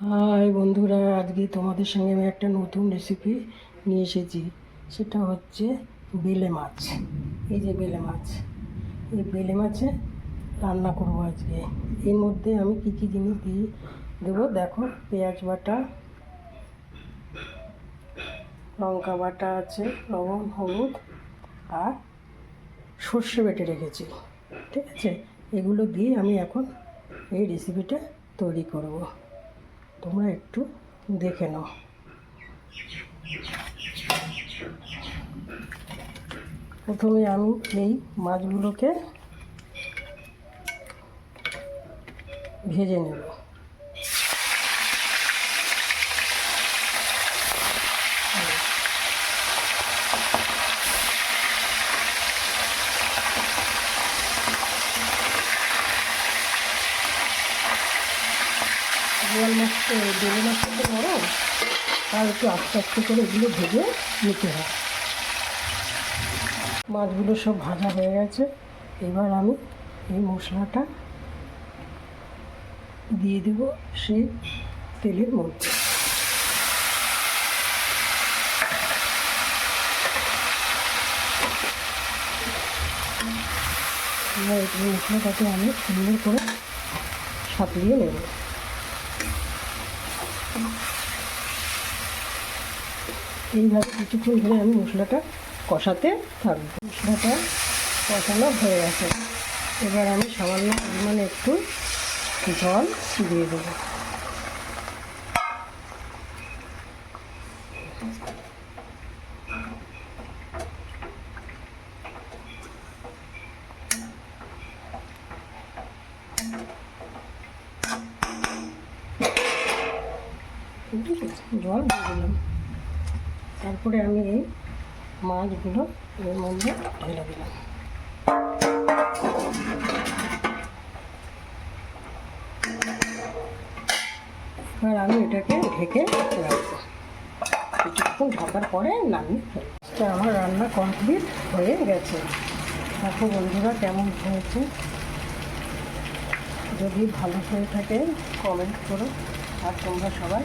High বন্ধুরা, আজকে তোমাদের সঙ্গে আমি একটা নতুন রেসিপি নিয়ে এসেছি। সেটা হচ্ছে বেলে মাছ। এই যে বেলে মাছ। এই বেলে মাছে রান্না করব আজকে। এর মধ্যে আমি কী কী জিনিস দিয়ে দেবো? দেখো, পেঁয়াজ বাটা, লঙ্কা বাটা আছে, লবণ, হলুদ আর সর্ষে বেটে রেখেছি। ঠিক আছে? এগুলো দিয়ে আমি এখন এই রেসিপিটা তৈরি করব। তোমরা একটু দেখে নাও। প্রথমে আমি এই মাছগুলোকে ভেজে নেব। বোয়াল মাছটা বেলে মাছটা তো নরম আর একটু আস্তে আস্তে করে এগুলো ভেজে নিতে হয়। মাছগুলো সব ভাজা হয়ে গেছে। এবার আমি এই মশলাটা দিয়ে দেবো সেই তেলের মধ্যে। মশলাটাকে আমি সুন্দর করে সাঁতলিয়ে নেব। এইভাবে কিছুক্ষণ ধরে আমি মশলাটা কষাতে থাকব। মশলাটা কষানো হয়ে গেছে। এবার আমি সামান্য পরিমাণে একটু জল দিয়ে দেবো। জল দিয়ে দিলাম। তারপরে আমি এই মাছগুলো এর মধ্যে ঢেলে দিলাম। এবার আমি এটাকে ঢেকে রাখব। কিছুক্ষণ ঢাকার পরে ফেলব। আমার রান্না কমপ্লিট হয়ে গেছে। দেখো বন্ধুরা কেমন হয়েছে। যদি ভালো হয়ে থাকে কমেন্ট করো। আর তোমরা সবাই